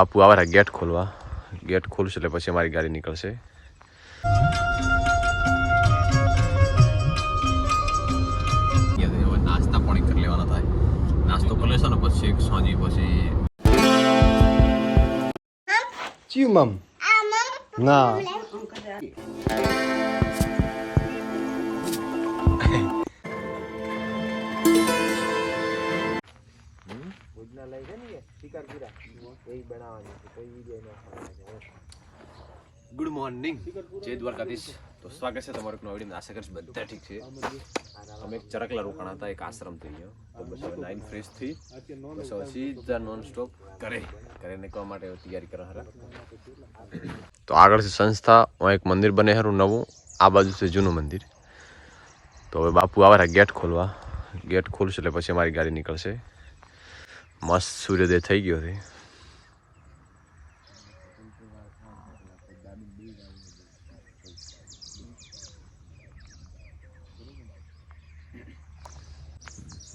બાપુ આવે ગેટ ખોલવા. ગેટ ખોલશે એટલે પછી અમારી ગાડી નીકળશે. નાસ્તા પાણી કરી લેવાના થાય. નાસ્તો કરી લેશો ને પછી સાંજે પછી ચિયું મમ. ના. ગુડ મોર્નિંગ જય દ્વારકાધીશ તો સ્વાગત છે તમારું એક નવા વિડીયોમાં આશા કરીશ બધા ઠીક છે અમે એક ચરકલા રોકાણા હતા એક આશ્રમ થઈ ગયો તો બસ હવે નાઇન ફ્રેશ થઈ બસ હવે સીધા નોન સ્ટોપ કરે ઘરે નીકળવા માટે હવે તૈયારી કરે હરા તો આગળ છે સંસ્થા અહીં એક મંદિર બને હરું નવું આ બાજુ છે જૂનું મંદિર તો હવે બાપુ આવે ગેટ ખોલવા ગેટ ખોલશે એટલે પછી અમારી ગાડી નીકળશે મસ્ત સૂર્યોદય થઈ ગયો છે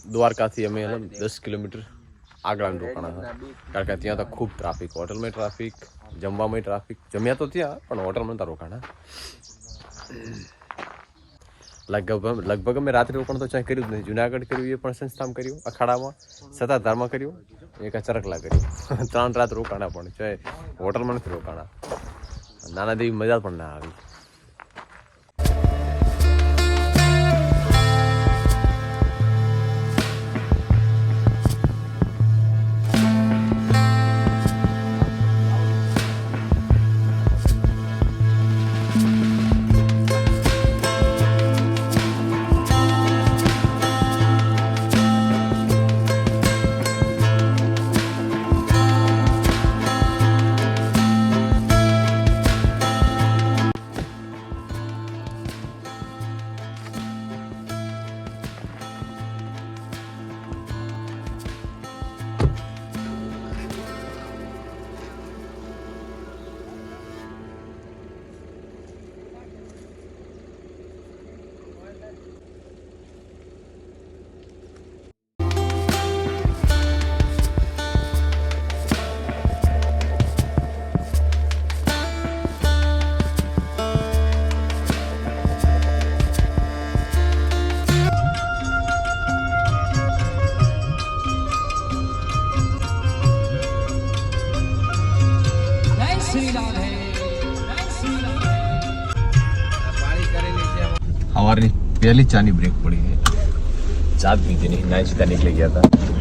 દ્વારકાથી અમે એમ દસ કિલોમીટર આગળ રોકાણા હતા કારણ કે ત્યાં તો ખૂબ ટ્રાફિક હોટલમાં ટ્રાફિક જમવામાં ટ્રાફિક જમ્યા તો ત્યાં પણ હોટલમાં તો રોકાણા લગભગ લગભગ અમે રાત્રે રોકાણ તો ક્યાંય કર્યું જ નહીં. જુનાગઢ કર્યું, એ પણ સંસ્થામાં કર્યું, અખાડામાં. સતાધારમાં કર્યું, એક ચરકલા કર્યું. ત્રણ રાત રોકાણા પણ. ચાહે હોટલમાં નથી રોકાણા. નાના દેવી મજા પણ ના આવી. સવારની પહેલી ચાની બ્રેક પડી ગઈ ચા જ પીધી નહીં નાઈ સીધા નીકળી ગયા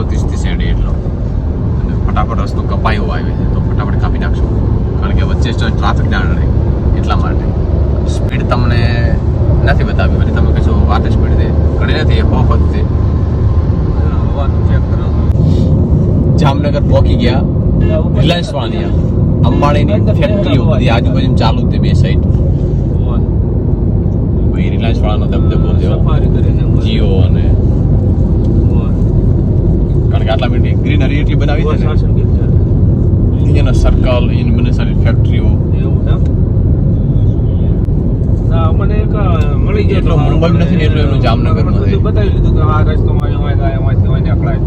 એકસો ત્રીસથી એટલો. અને ફટાફટ રસ્તો કપાયો આવે છે તો ફટાફટ કાપી નાખશો. કારણ કે વચ્ચે ટ્રાફિક ના રહે એટલા માટે. સ્પીડ તમને નથી બતાવી વળી તમે કહેશો વાત સ્પીડ દે ઘણી નથી હો વખતે જામનગર પહોંચી ગયા રિલાયન્સ વાણિયા અંબાણીની ફેક્ટરીઓ બધી આજુબાજુ ચાલુ હતી બે સાઈડ ભાઈ રિલાયન્સ વાળાનો ધબધબો જીઓ અને કારણ કે આટલા મિનિટ ગ્રીનરી એટલી બનાવી છે એના સર્કલ એની બને સારી ફેક્ટરીઓ મને એક મળી ગયો એટલો મુંબઈ નથી ને એટલો એનો જામનગરમાં છે. બધું બતાવી કે આ રસ્તો અહીંયા જાય અહીંયાથી અહીં નીકળાય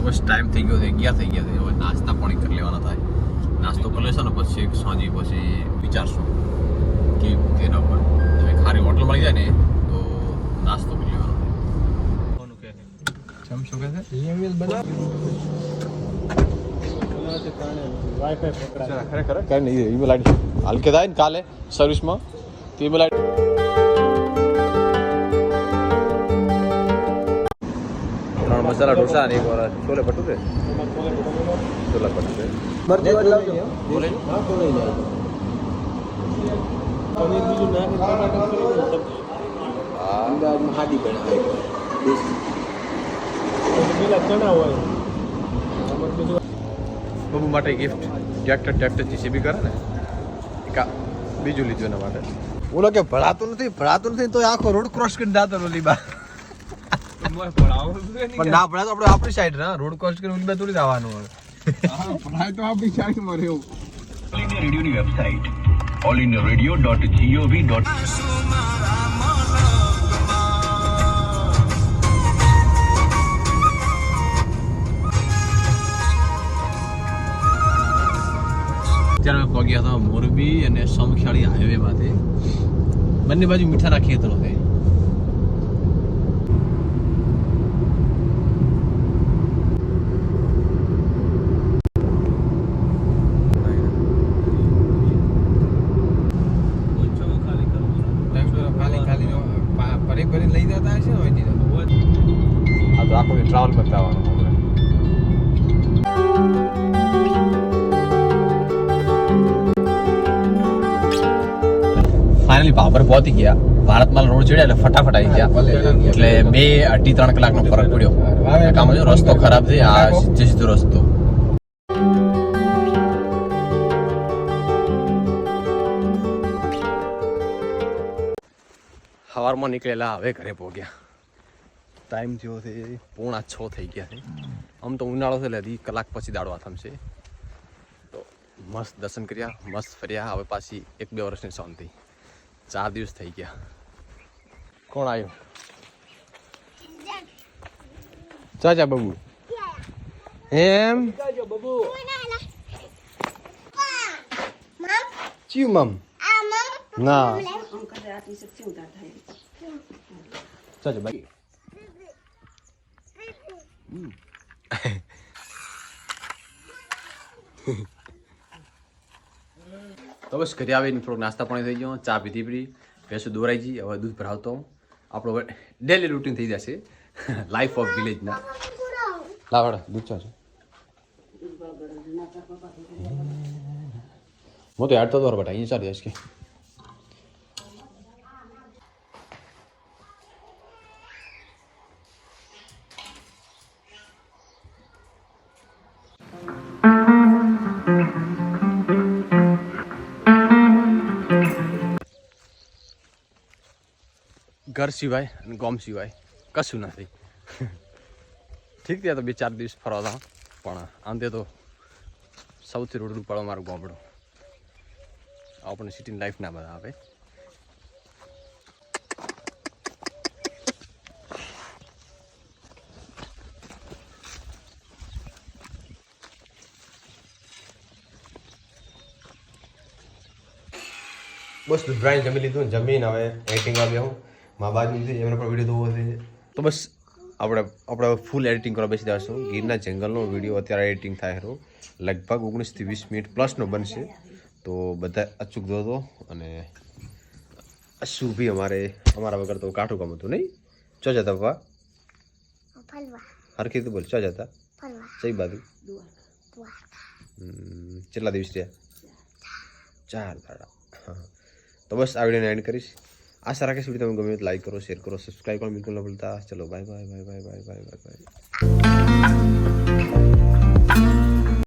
બસ ટાઈમ થઈ ગયો છે ગયા થઈ ગયા છે હવે નાસ્તા પાણી કરી લેવાના થાય નાસ્તો કરી લેશો ને પછી એક સાંજે પછી વિચારશું કે તેના પર તમે ખારી હોટલ મળી જાય ને તો નાસ્તો મળી લેવાનો. ખરેખર? કઈ નહીં ઈમેલ આઈડી હાલ કે થાય ને કાલે સર્વિસમાં તો ઈમેલ આઈડી ત્રણ મસાલા ઢોસા અને એક વાર છોલે ભટુરે. બોલે. બબુ માટે ગિફ્ટ ટ્રેક્ટર ટ્રેક્ટર જીસીબી કરે ને. એક બીજું લીધું એના માટે. ઓલો કે ભળાતું નથી ભળાતું નથી તો આખો રોડ ક્રોસ કરીને જાતો ઓલી બા. પણ ના ભળાતો આપણે આપણી સાઈડ ના રોડ ક્રોસ કરીને ઉલી બા થોડી જવાનું પઢાઈ તો આપણી સારી મળે એવું all India website all India radio dot G O V dot અત્યારે પહોંચ્યા હતા મોરબી અને સમખ્યાળી હાઈવે માંથી બંને બાજુ મીઠા રાખીએ તરફ મીઠાના ને છે આ તો આખો ટ્રાવેલ બતાવવાનો ફાઇનલી બાબર પહોંચી ગયા. ભારતમાં રોડ ચડ્યા એટલે ફટાફટ આવી ગયા. એટલે બે અઢી ત્રણ કલાકનો ફરક પડ્યો. કામ રસ્તો ખરાબ છે. આ સીધે સીધો રસ્તો. સવારમાં નીકળેલા હવે ઘરે પહોંચ્યા. ટાઈમ થયો છે. પોણા છ થઈ ગયા છે. આમ તો ઉનાળો છે એટલે કલાક પછી દાડવા થમશે. તો મસ્ત દર્શન કર્યા મસ્ત ફર્યા. હવે પાછી એક બે વર્ષની શાંતિ. ચાર દિવસ થઈ ગયા. કોણ આવ્યું ચાચા બબુ. એમ? ચિયું મમ? ના. ચાચા બાબુ તો બસ ઘરે આવીને થોડોક નાસ્તા પાણી થઈ ગયો ચા પીધી પડી ભેંસો દોરાઈ ગઈ હવે દૂધ ભરાવતો. હું. આપણો ડેલી રૂટીન થઈ જશે. લાઈફ ઓફ વિલેજના લાવડ દૂધ ચા હું તો યાદ તો દોર બટા અહીંયા ચાલી જશે ઘર સિવાય અને ગોમ સિવાય કશું નથી. ઠીક ત્યાં તો બે ચાર દિવસ ફરવા હતા પણ આંતે તો સૌથી રોડનું પડો મારું ગામડું. આપણને સિટીની લાઈફ ના બધા આવે. બસ દુધરાણી જમી લીધું જમીન, હવે એડિટિંગ આવી હું મા બાજુ લીધી એમને પણ વીડિયો જોવો છે. તો બસ આપણે આપણે ફૂલ એડિટિંગ કરવા બેસી જશું. ગીરના જંગલનો વીડિયો અત્યારે એડિટિંગ થાય રહ્યો લગભગ ઓગણીસથી વીસ મિનિટ પ્લસનો બનશે. તો બધા અચૂક જોતો અને શું ભી અમારે અમારા વગર તો કાઠું કામ હતું નહીં. ચો જતા પપ્પા? હરખી તો બોલ ચો જતા? સહી બાજુ? કેટલા દિવસ રહ્યા ચાર. દાડા. હા. તો બસ આ વિડીયોને એન્ડ કરીશ. आशा रहा सुविधा में गमे लाइक करो शेयर करो सब्सक्राइब करना बिल्कुल बोलता चलो bye bye bye bye bye bye bye bye